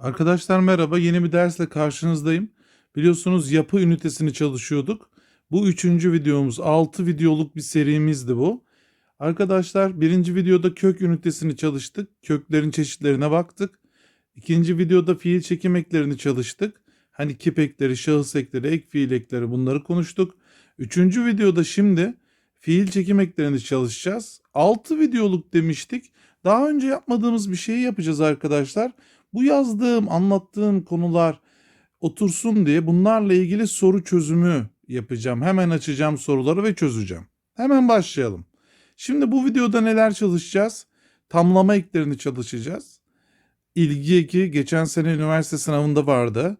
Arkadaşlar merhaba. Yeni bir dersle karşınızdayım. Biliyorsunuz yapı ünitesini çalışıyorduk. Bu üçüncü videomuz. 6 videoluk bir serimizdi bu. Arkadaşlar birinci videoda kök ünitesini çalıştık. Köklerin çeşitlerine baktık. İkinci videoda fiil çekim eklerini çalıştık. Hani kip ekleri, şahıs ekleri, ek fiil ekleri bunları konuştuk. Üçüncü videoda şimdi fiil çekim eklerini çalışacağız. 6 videoluk demiştik. Daha önce yapmadığımız bir şeyi yapacağız arkadaşlar. Bu yazdığım, anlattığım konular otursun diye bunlarla ilgili soru çözümü yapacağım. Hemen açacağım soruları ve çözeceğim. Hemen başlayalım. Şimdi bu videoda neler çalışacağız? Tamlama eklerini çalışacağız. İlgi eki geçen sene üniversite sınavında vardı.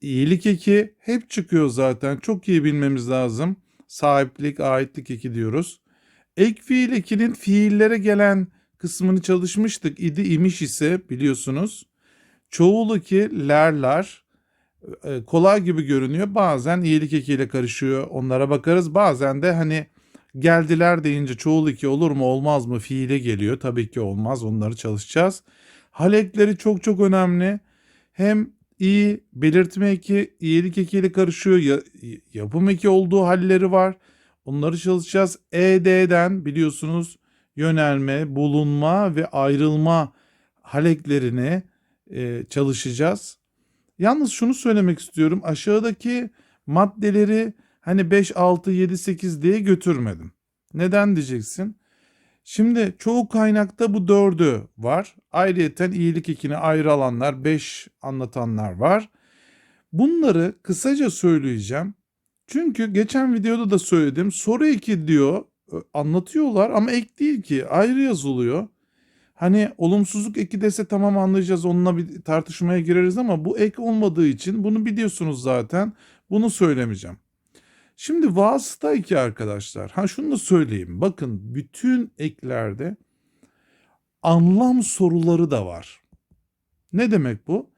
İyilik eki hep çıkıyor zaten. Çok iyi bilmemiz lazım. Sahiplik, aitlik eki diyoruz. Ek fiil ekinin fiillere gelen kısmını çalışmıştık. İdi imiş ise biliyorsunuz. Çoğul eki lerler e, kolay gibi görünüyor. Bazen iyilik ekiyle karışıyor. Onlara bakarız. Bazen de hani geldiler deyince çoğul eki olur mu olmaz mı fiile geliyor. Tabii ki olmaz. Onları çalışacağız. Hal ekleri çok çok önemli. Hem iyi belirtme eki iyilik ekiyle karışıyor. Ya, yapım eki olduğu halleri var. Onları çalışacağız. ED'den biliyorsunuz yönelme, bulunma ve ayrılma haleklerini e, çalışacağız. Yalnız şunu söylemek istiyorum. Aşağıdaki maddeleri hani 5, 6, 7, 8 diye götürmedim. Neden diyeceksin? Şimdi çoğu kaynakta bu dördü var. Ayrıyeten iyilik ekini ayrı alanlar, 5 anlatanlar var. Bunları kısaca söyleyeceğim. Çünkü geçen videoda da söyledim. Soru 2 diyor anlatıyorlar ama ek değil ki ayrı yazılıyor. Hani olumsuzluk eki dese tamam anlayacağız onunla bir tartışmaya gireriz ama bu ek olmadığı için bunu biliyorsunuz zaten. Bunu söylemeyeceğim. Şimdi vasıta eki arkadaşlar. Ha şunu da söyleyeyim. Bakın bütün eklerde anlam soruları da var. Ne demek bu?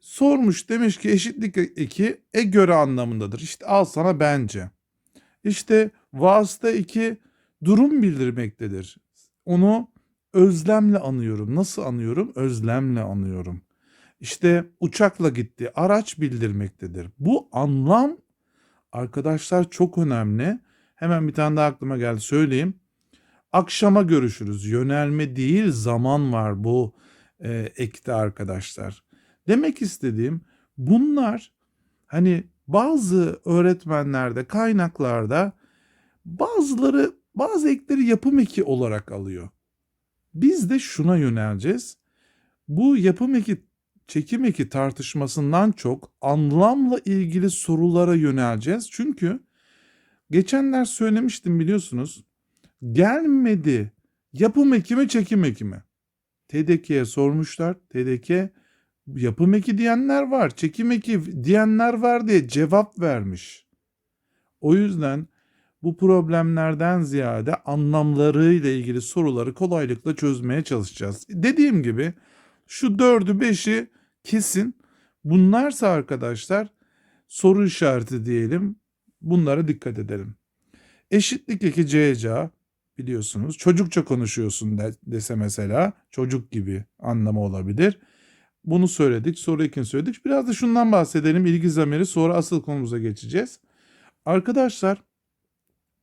Sormuş demiş ki eşitlik eki e göre anlamındadır. İşte al sana bence. İşte vasıta iki durum bildirmektedir. Onu özlemle anıyorum. Nasıl anıyorum? Özlemle anıyorum. İşte uçakla gitti. Araç bildirmektedir. Bu anlam arkadaşlar çok önemli. Hemen bir tane daha aklıma geldi söyleyeyim. Akşama görüşürüz. Yönelme değil zaman var bu e, ekte arkadaşlar. Demek istediğim bunlar hani bazı öğretmenlerde kaynaklarda bazıları bazı ekleri yapım eki olarak alıyor. Biz de şuna yöneleceğiz. Bu yapım eki çekim eki tartışmasından çok anlamla ilgili sorulara yöneleceğiz. Çünkü geçenler söylemiştim biliyorsunuz. Gelmedi yapım eki mi çekim eki mi? TDK'ye sormuşlar. TDK yapım eki diyenler var, çekim eki diyenler var diye cevap vermiş. O yüzden bu problemlerden ziyade anlamlarıyla ilgili soruları kolaylıkla çözmeye çalışacağız. Dediğim gibi şu dördü beşi kesin. Bunlarsa arkadaşlar soru işareti diyelim. Bunlara dikkat edelim. Eşitlik eki CCA biliyorsunuz. Çocukça konuşuyorsun de, dese mesela çocuk gibi anlamı olabilir. Bunu söyledik. Soru ekini söyledik. Biraz da şundan bahsedelim. İlgi zamiri sonra asıl konumuza geçeceğiz. Arkadaşlar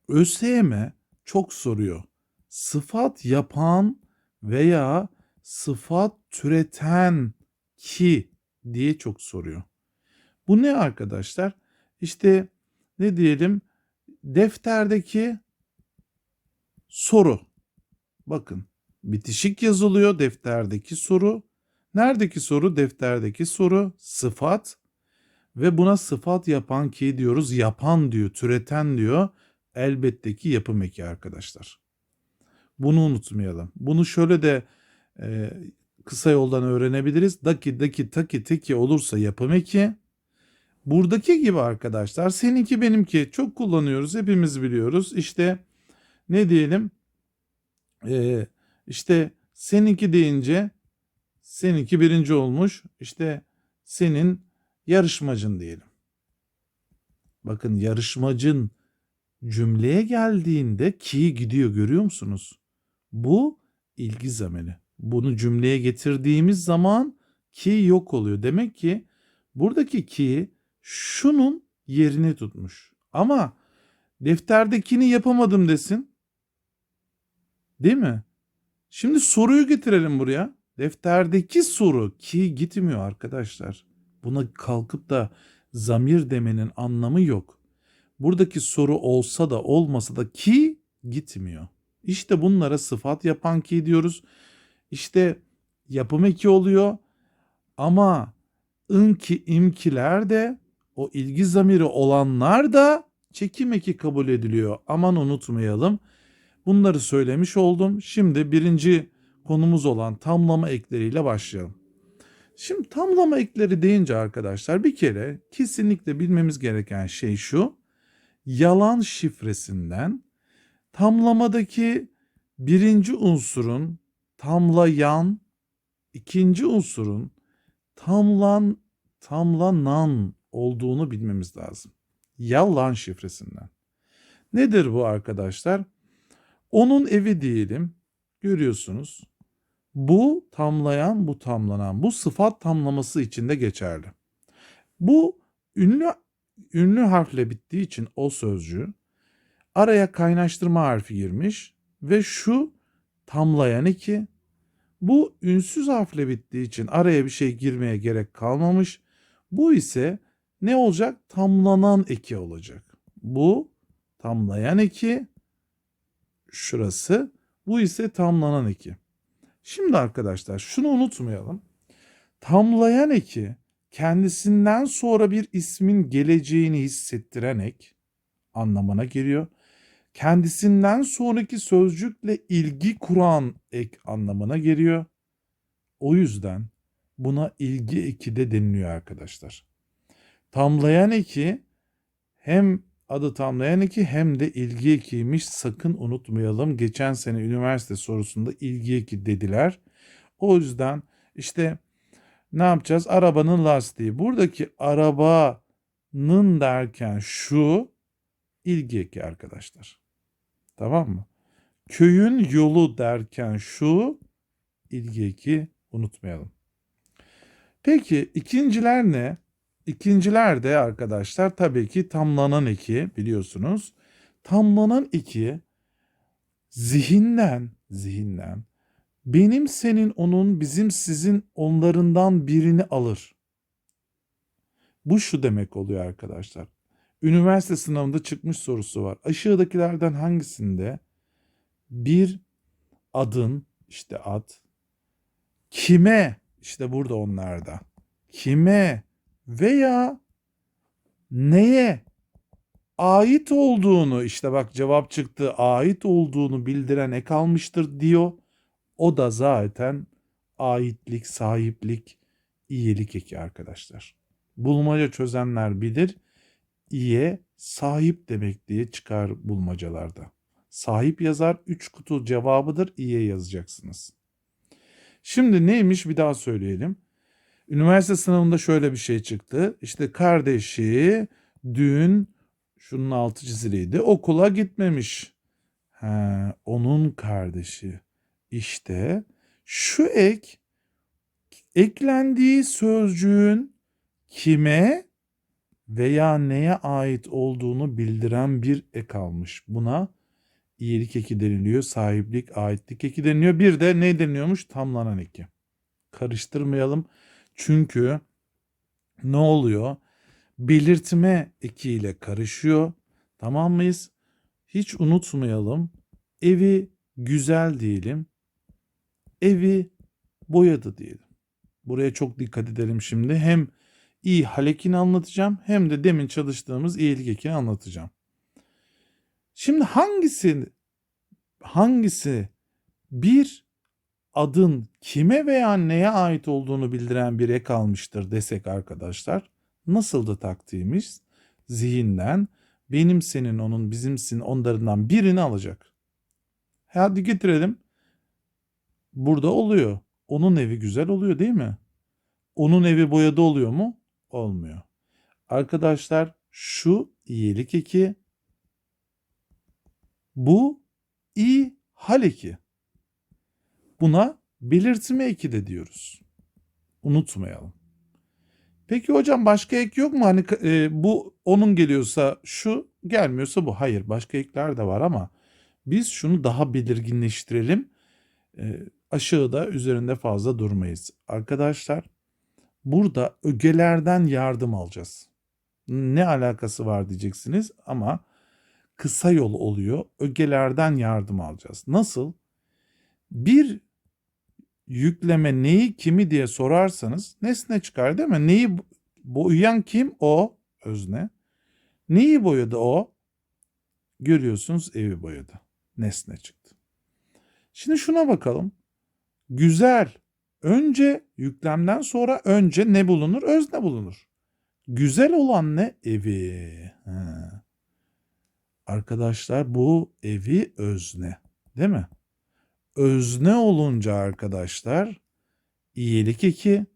ÖSYM çok soruyor. Sıfat yapan veya sıfat türeten ki diye çok soruyor. Bu ne arkadaşlar? İşte ne diyelim defterdeki soru. Bakın bitişik yazılıyor defterdeki soru. Neredeki soru? Defterdeki soru sıfat ve buna sıfat yapan ki diyoruz. Yapan diyor, türeten diyor. Elbette ki yapım eki arkadaşlar. Bunu unutmayalım. Bunu şöyle de e, kısa yoldan öğrenebiliriz. Daki, daki, taki, teki olursa yapım eki. Buradaki gibi arkadaşlar seninki benimki çok kullanıyoruz. Hepimiz biliyoruz. İşte ne diyelim? Ee, işte seninki deyince seninki birinci olmuş. İşte senin yarışmacın diyelim. Bakın yarışmacın cümleye geldiğinde ki gidiyor görüyor musunuz? Bu ilgi zamiri. Bunu cümleye getirdiğimiz zaman ki yok oluyor. Demek ki buradaki ki şunun yerini tutmuş. Ama defterdekini yapamadım desin. Değil mi? Şimdi soruyu getirelim buraya. Defterdeki soru ki gitmiyor arkadaşlar. Buna kalkıp da zamir demenin anlamı yok. Buradaki soru olsa da olmasa da ki gitmiyor. İşte bunlara sıfat yapan ki diyoruz. İşte yapım eki oluyor. Ama ınki imkiler de o ilgi zamiri olanlar da çekim eki kabul ediliyor. Aman unutmayalım. Bunları söylemiş oldum. Şimdi birinci konumuz olan tamlama ekleriyle başlayalım. Şimdi tamlama ekleri deyince arkadaşlar bir kere kesinlikle bilmemiz gereken şey şu. Yalan şifresinden tamlamadaki birinci unsurun tamlayan, ikinci unsurun tamlan, tamlanan olduğunu bilmemiz lazım. Yalan şifresinden. Nedir bu arkadaşlar? Onun evi diyelim. Görüyorsunuz. Bu tamlayan, bu tamlanan. Bu sıfat tamlaması içinde geçerli. Bu ünlü ünlü harfle bittiği için o sözcüğü araya kaynaştırma harfi girmiş ve şu tamlayan iki. Bu ünsüz harfle bittiği için araya bir şey girmeye gerek kalmamış. Bu ise ne olacak? Tamlanan eki olacak. Bu tamlayan eki. Şurası. Bu ise tamlanan eki. Şimdi arkadaşlar şunu unutmayalım. Tamlayan eki kendisinden sonra bir ismin geleceğini hissettiren ek anlamına geliyor. Kendisinden sonraki sözcükle ilgi kuran ek anlamına geliyor. O yüzden buna ilgi eki de deniliyor arkadaşlar. Tamlayan eki hem adı tamlayan eki hem de ilgi ekiymiş. Sakın unutmayalım. Geçen sene üniversite sorusunda ilgi eki dediler. O yüzden işte ne yapacağız? Arabanın lastiği. Buradaki arabanın derken şu ilgi eki arkadaşlar. Tamam mı? Köyün yolu derken şu ilgi eki unutmayalım. Peki ikinciler ne? İkinciler de arkadaşlar tabii ki tamlanan eki biliyorsunuz. Tamlanan eki zihinden, zihinden benim senin onun bizim sizin onlarından birini alır. Bu şu demek oluyor arkadaşlar. Üniversite sınavında çıkmış sorusu var. Aşağıdakilerden hangisinde bir adın işte ad kime işte burada onlarda kime veya neye ait olduğunu işte bak cevap çıktı ait olduğunu bildiren ek almıştır diyor. O da zaten aitlik, sahiplik, iyilik eki arkadaşlar. Bulmaca çözenler bilir. İye sahip demek diye çıkar bulmacalarda. Sahip yazar 3 kutu cevabıdır iye yazacaksınız. Şimdi neymiş bir daha söyleyelim. Üniversite sınavında şöyle bir şey çıktı. İşte kardeşi dün şunun altı çiziliydi. Okula gitmemiş. Ha, onun kardeşi. İşte şu ek eklendiği sözcüğün kime veya neye ait olduğunu bildiren bir ek almış. Buna iyilik eki deniliyor, sahiplik, aitlik eki deniliyor. Bir de ne deniliyormuş? Tamlanan eki. Karıştırmayalım. Çünkü ne oluyor? Belirtme ekiyle karışıyor. Tamam mıyız? Hiç unutmayalım. Evi güzel diyelim. Evi boyadı diyelim. Buraya çok dikkat edelim şimdi. Hem iyi halekini anlatacağım hem de demin çalıştığımız iyilik ekini anlatacağım. Şimdi hangisi hangisi bir adın kime veya neye ait olduğunu bildiren bir ek almıştır desek arkadaşlar. Nasıldı taktiğimiz? Zihinden benim senin onun bizimsin onlarından birini alacak. Hadi getirelim. Burada oluyor. Onun evi güzel oluyor değil mi? Onun evi boyadı oluyor mu? Olmuyor. Arkadaşlar şu iyilik eki. Bu iyi hal eki. Buna belirtme eki de diyoruz. Unutmayalım. Peki hocam başka ek yok mu? Hani e, bu onun geliyorsa şu gelmiyorsa bu. Hayır başka ekler de var ama biz şunu daha belirginleştirelim. E, aşağıda üzerinde fazla durmayız. Arkadaşlar burada ögelerden yardım alacağız. Ne alakası var diyeceksiniz ama kısa yol oluyor. Ögelerden yardım alacağız. Nasıl? Bir yükleme neyi kimi diye sorarsanız nesne çıkar değil mi? Neyi boyayan kim? O özne. Neyi boyadı o? Görüyorsunuz evi boyadı. Nesne çıktı. Şimdi şuna bakalım. Güzel. Önce yüklemden sonra önce ne bulunur? Özne bulunur. Güzel olan ne? Evi. Ha. Arkadaşlar bu evi özne. Değil mi? Özne olunca arkadaşlar iyilik eki,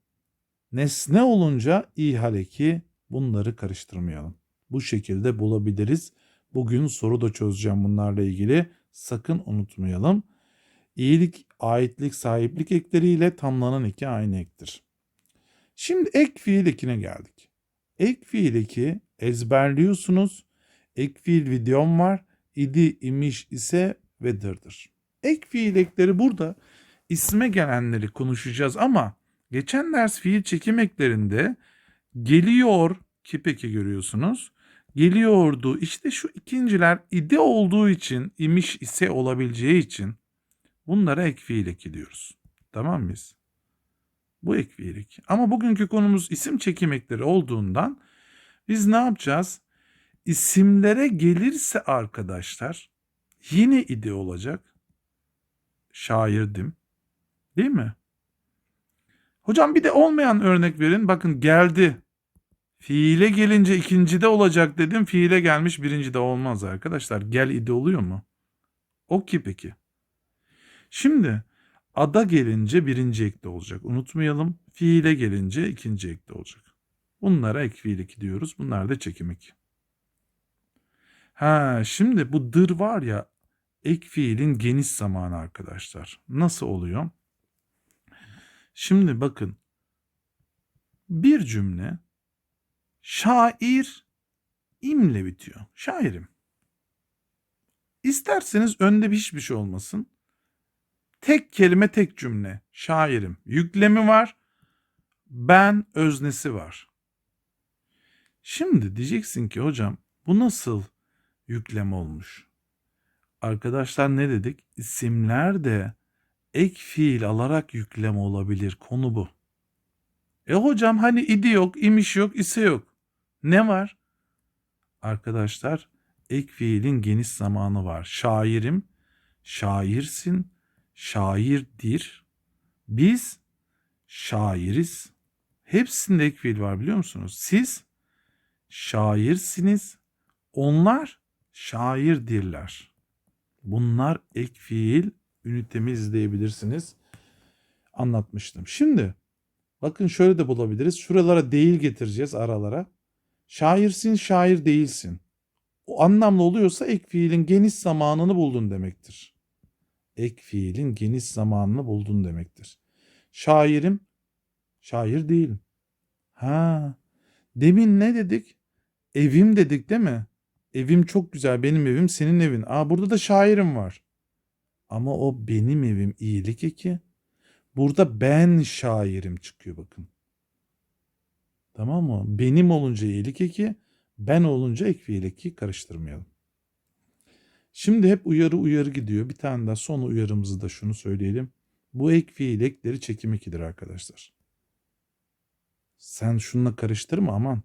nesne olunca ihal eki bunları karıştırmayalım. Bu şekilde bulabiliriz. Bugün soru da çözeceğim bunlarla ilgili. Sakın unutmayalım. İyilik, aitlik, sahiplik ekleriyle tamlanan eki aynı ektir. Şimdi ek fiil ekine geldik. Ek fiil eki ezberliyorsunuz. Ek fiil videom var. İdi, imiş, ise ve dırdır. Ek fiil ekleri burada isme gelenleri konuşacağız ama geçen ders fiil çekim eklerinde geliyor ki peki görüyorsunuz. Geliyordu işte şu ikinciler ide olduğu için imiş ise olabileceği için bunlara ek fiil diyoruz. Tamam mıyız? Bu ek fiil. Ama bugünkü konumuz isim çekim ekleri olduğundan biz ne yapacağız? İsimlere gelirse arkadaşlar yine ide olacak şairdim. Değil mi? Hocam bir de olmayan örnek verin. Bakın geldi. Fiile gelince ikincide olacak dedim. Fiile gelmiş birincide olmaz arkadaşlar. Gel idi oluyor mu? O ki peki. Şimdi ada gelince birinci ekte olacak. Unutmayalım. Fiile gelince ikinci ekte olacak. Bunlara ek fiil eki diyoruz. Bunlar da çekim eki. Ha şimdi bu dır var ya ek fiilin geniş zamanı arkadaşlar. Nasıl oluyor? Şimdi bakın. Bir cümle şair imle bitiyor. Şairim. İsterseniz önde bir hiçbir şey olmasın. Tek kelime tek cümle. Şairim. Yüklemi var. Ben öznesi var. Şimdi diyeceksin ki hocam bu nasıl yüklem olmuş? Arkadaşlar ne dedik? İsimler de ek fiil alarak yüklem olabilir. Konu bu. E hocam hani idi yok, imiş yok, ise yok. Ne var? Arkadaşlar ek fiilin geniş zamanı var. Şairim, şairsin, şairdir. Biz şairiz. Hepsinde ek fiil var biliyor musunuz? Siz şairsiniz. Onlar şairdirler. Bunlar ek fiil ünitemi izleyebilirsiniz. Anlatmıştım. Şimdi bakın şöyle de bulabiliriz. Şuralara değil getireceğiz aralara. Şairsin, şair değilsin. O anlamlı oluyorsa ek fiilin geniş zamanını buldun demektir. Ek fiilin geniş zamanını buldun demektir. Şairim, şair değilim. Ha, demin ne dedik? Evim dedik değil mi? Evim çok güzel. Benim evim senin evin. Aa burada da şairim var. Ama o benim evim iyilik eki. Burada ben şairim çıkıyor bakın. Tamam mı? Benim olunca iyilik eki, ben olunca ek fiil eki karıştırmayalım. Şimdi hep uyarı uyarı gidiyor. Bir tane daha son uyarımızı da şunu söyleyelim. Bu ek fiil ekleri çekim ekidir arkadaşlar. Sen şununla karıştırma aman.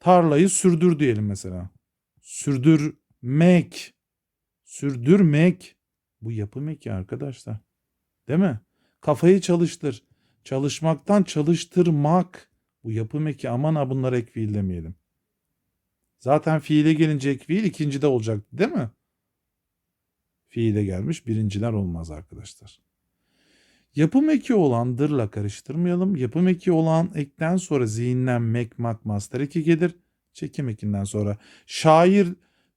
Tarlayı sürdür diyelim mesela. Sürdürmek. Sürdürmek. Bu yapım eki arkadaşlar. Değil mi? Kafayı çalıştır. Çalışmaktan çalıştırmak. Bu yapım eki aman ha bunlara ek fiil demeyelim. Zaten fiile gelince fiil ikincide olacak değil mi? Fiile gelmiş birinciler olmaz arkadaşlar. Yapım eki olan dırla karıştırmayalım. Yapım eki olan ekten sonra zihinden mek, mak, master eki gelir. Çekim ekinden sonra şair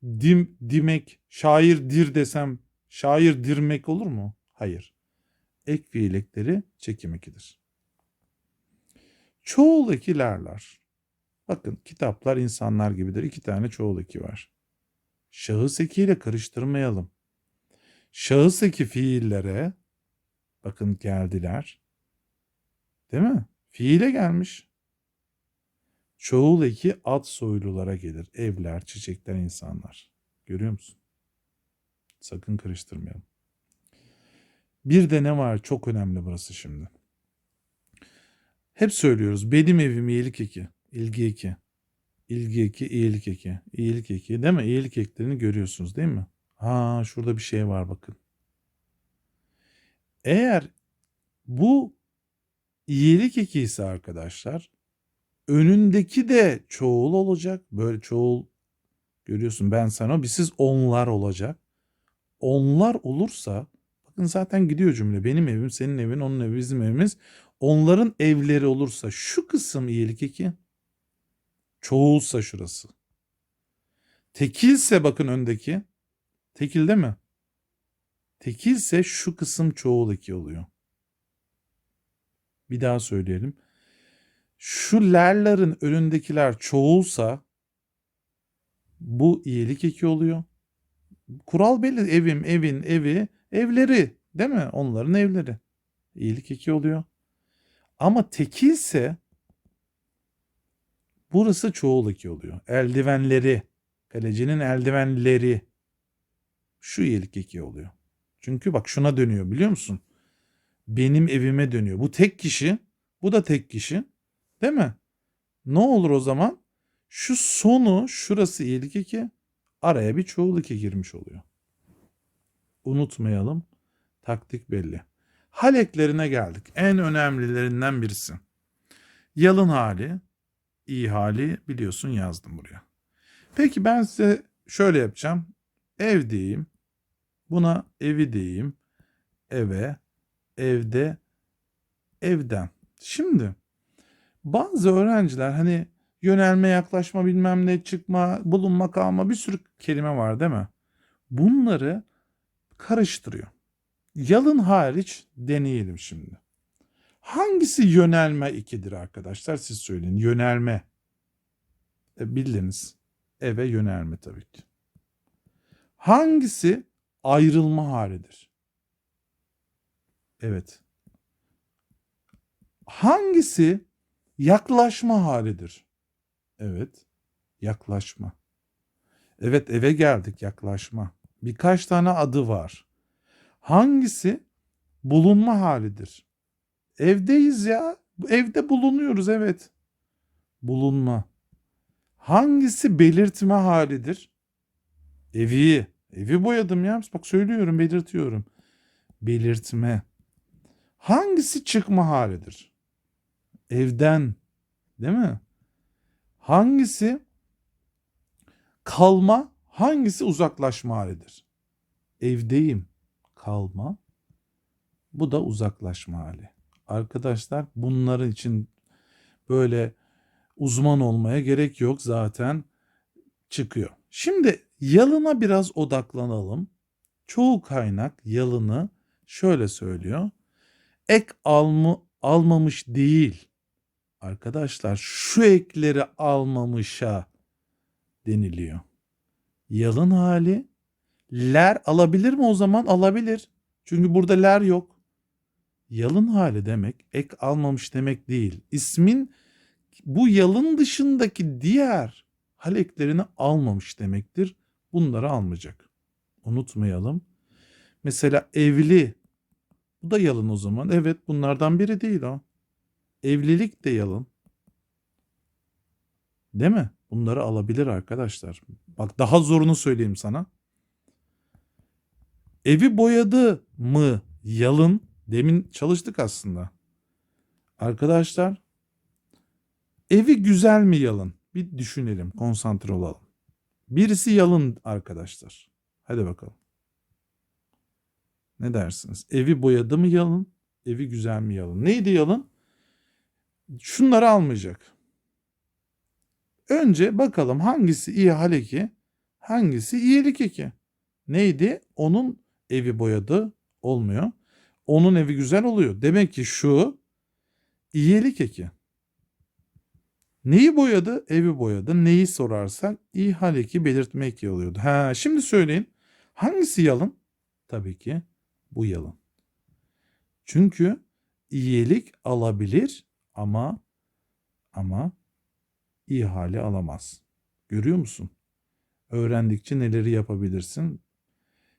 dim, dimek, şair dir desem şair dirmek olur mu? Hayır. Ek fiil ekleri çekim ekidir. Çoğul eki lerler. Bakın kitaplar insanlar gibidir. İki tane çoğul eki var. Şahıs ekiyle karıştırmayalım. Şahıs eki fiillere bakın geldiler. Değil mi? Fiile gelmiş. Çoğul eki ad soylulara gelir. Evler, çiçekler, insanlar. Görüyor musun? Sakın karıştırmayalım. Bir de ne var? Çok önemli burası şimdi. Hep söylüyoruz. Benim evim iyilik eki. İlgi eki. İlgi eki, iyilik eki. İyilik eki değil mi? İyilik eklerini görüyorsunuz değil mi? Ha şurada bir şey var bakın. Eğer bu iyilik eki ise arkadaşlar önündeki de çoğul olacak. Böyle çoğul görüyorsun ben sana bir siz onlar olacak. Onlar olursa bakın zaten gidiyor cümle. Benim evim, senin evin, onun evi, bizim evimiz. Onların evleri olursa şu kısım iyilik eki. Çoğulsa şurası. Tekilse bakın öndeki. Tekil değil mi? Tekilse şu kısım çoğul eki oluyor. Bir daha söyleyelim. Şu lerlerin önündekiler çoğulsa bu iyilik eki oluyor. Kural belli. Evim, evin, evi, evleri değil mi? Onların evleri. İyilik eki oluyor. Ama tekilse burası çoğul eki oluyor. Eldivenleri, kalecinin eldivenleri şu iyilik eki oluyor. Çünkü bak şuna dönüyor biliyor musun? Benim evime dönüyor. Bu tek kişi, bu da tek kişi. Değil mi? Ne olur o zaman? Şu sonu şurası iyilik eki, araya bir çoğul eki girmiş oluyor. Unutmayalım. Taktik belli. Hal eklerine geldik. En önemlilerinden birisi. Yalın hali, iyi biliyorsun yazdım buraya. Peki ben size şöyle yapacağım. Ev diyeyim. Buna evi diyeyim. Eve, evde, evden. Şimdi bazı öğrenciler hani yönelme, yaklaşma, bilmem ne, çıkma, bulunma, kalma bir sürü kelime var değil mi? Bunları karıştırıyor. Yalın hariç deneyelim şimdi. Hangisi yönelme ikidir arkadaşlar? Siz söyleyin. Yönelme. E, bildiniz. Eve yönelme tabii ki. Hangisi ayrılma halidir? Evet. Hangisi yaklaşma halidir? Evet. Yaklaşma. Evet eve geldik yaklaşma. Birkaç tane adı var. Hangisi bulunma halidir? Evdeyiz ya. Evde bulunuyoruz evet. Bulunma. Hangisi belirtme halidir? Evi. Evi boyadım ya. Bak söylüyorum, belirtiyorum. Belirtme. Hangisi çıkma halidir? Evden. Değil mi? Hangisi kalma, hangisi uzaklaşma halidir? Evdeyim. Kalma. Bu da uzaklaşma hali. Arkadaşlar bunların için böyle uzman olmaya gerek yok zaten çıkıyor. Şimdi yalına biraz odaklanalım. Çoğu kaynak yalını şöyle söylüyor. Ek almı almamış değil. Arkadaşlar şu ekleri almamışa deniliyor. Yalın hali ler alabilir mi o zaman? Alabilir. Çünkü burada ler yok. Yalın hali demek ek almamış demek değil. İsmin bu yalın dışındaki diğer hal eklerini almamış demektir. Bunları almayacak. Unutmayalım. Mesela evli. Bu da yalın o zaman. Evet bunlardan biri değil o. Evlilik de yalın. Değil mi? Bunları alabilir arkadaşlar. Bak daha zorunu söyleyeyim sana. Evi boyadı mı yalın? Demin çalıştık aslında. Arkadaşlar evi güzel mi yalın? Bir düşünelim, konsantre olalım. Birisi yalın arkadaşlar. Hadi bakalım. Ne dersiniz? Evi boyadı mı yalın? Evi güzel mi yalın? Neydi yalın? Şunları almayacak. Önce bakalım hangisi iyi hal eki, hangisi iyilik eki. Neydi? Onun evi boyadı olmuyor. Onun evi güzel oluyor. Demek ki şu iyilik eki. Neyi boyadı? Evi boyadı. Neyi sorarsak ihale eki belirtme eki oluyordu. Ha, şimdi söyleyin. Hangisi yalın? Tabii ki bu yalın. Çünkü iyilik alabilir ama ama ihale alamaz. Görüyor musun? Öğrendikçe neleri yapabilirsin.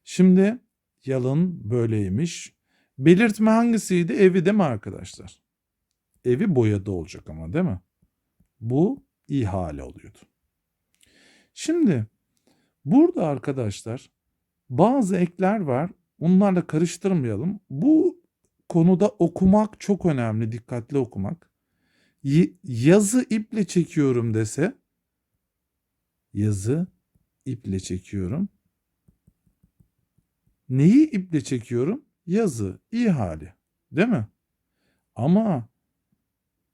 Şimdi yalın böyleymiş. Belirtme hangisiydi? Evi değil mi arkadaşlar? Evi boyadı olacak ama değil mi? Bu ihale oluyordu. Şimdi burada arkadaşlar bazı ekler var. Onlarla karıştırmayalım. Bu konuda okumak çok önemli. Dikkatli okumak. Yazı iple çekiyorum dese yazı iple çekiyorum. Neyi iple çekiyorum? Yazı, ihale. Değil mi? Ama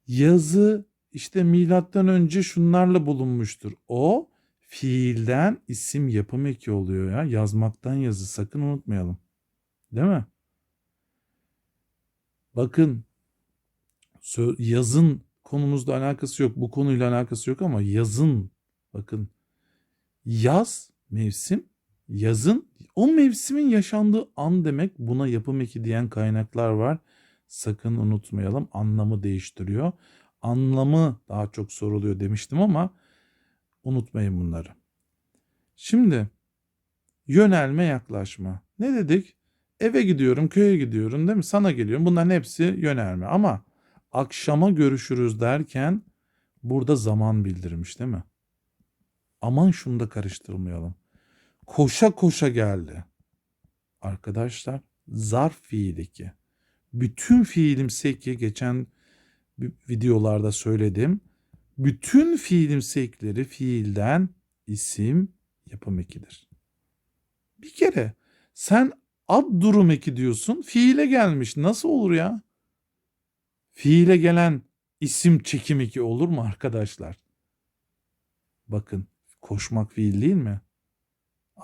yazı işte milattan önce şunlarla bulunmuştur. O fiilden isim yapım eki oluyor ya. Yazmaktan yazı sakın unutmayalım. Değil mi? Bakın yazın konumuzla alakası yok. Bu konuyla alakası yok ama yazın bakın yaz mevsim yazın o mevsimin yaşandığı an demek buna yapım eki diyen kaynaklar var. Sakın unutmayalım anlamı değiştiriyor. Anlamı daha çok soruluyor demiştim ama unutmayın bunları. Şimdi yönelme yaklaşma. Ne dedik? Eve gidiyorum, köye gidiyorum değil mi? Sana geliyorum. Bunların hepsi yönelme ama akşama görüşürüz derken burada zaman bildirmiş değil mi? Aman şunu da karıştırmayalım. Koşa koşa geldi. Arkadaşlar zarf fiili ki. Bütün fiilimsi ki geçen vi- videolarda söyledim. Bütün fiilimsi ekleri fiilden isim yapım ekidir. Bir kere sen ad durum eki diyorsun. Fiile gelmiş. Nasıl olur ya? Fiile gelen isim çekim eki olur mu arkadaşlar? Bakın koşmak fiil değil mi?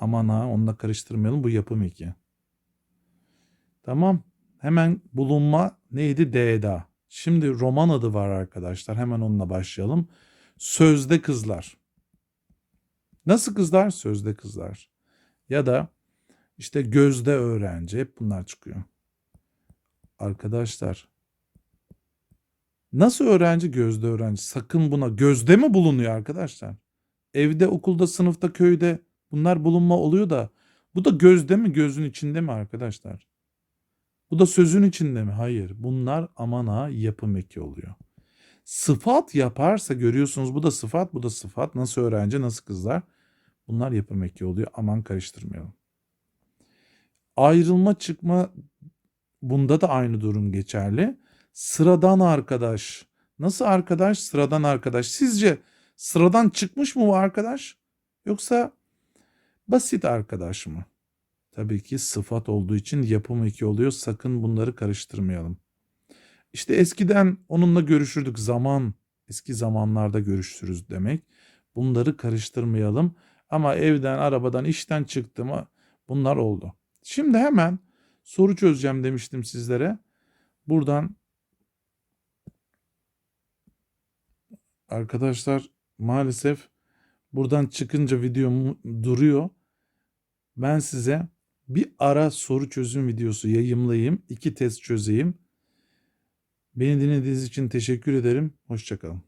Aman ha onunla karıştırmayalım bu yapım eki. Tamam. Hemen bulunma neydi? D'da. Şimdi roman adı var arkadaşlar. Hemen onunla başlayalım. Sözde kızlar. Nasıl kızlar? Sözde kızlar. Ya da işte gözde öğrenci. Hep bunlar çıkıyor. Arkadaşlar nasıl öğrenci? Gözde öğrenci. Sakın buna gözde mi bulunuyor arkadaşlar? Evde, okulda, sınıfta, köyde bunlar bulunma oluyor da bu da gözde mi? Gözün içinde mi arkadaşlar? Bu da sözün içinde mi? Hayır. Bunlar aman ha yapım eki oluyor. Sıfat yaparsa görüyorsunuz bu da sıfat bu da sıfat. Nasıl öğrenci nasıl kızlar? Bunlar yapım eki oluyor. Aman karıştırmayalım. Ayrılma çıkma bunda da aynı durum geçerli. Sıradan arkadaş. Nasıl arkadaş? Sıradan arkadaş. Sizce sıradan çıkmış mı bu arkadaş? Yoksa basit arkadaş mı? Tabii ki sıfat olduğu için yapım eki oluyor. Sakın bunları karıştırmayalım. İşte eskiden onunla görüşürdük. Zaman, eski zamanlarda görüşürüz demek. Bunları karıştırmayalım. Ama evden, arabadan, işten çıktı mı bunlar oldu. Şimdi hemen soru çözeceğim demiştim sizlere. Buradan arkadaşlar maalesef buradan çıkınca videom duruyor. Ben size bir ara soru çözüm videosu yayımlayayım. iki test çözeyim. Beni dinlediğiniz için teşekkür ederim. Hoşçakalın.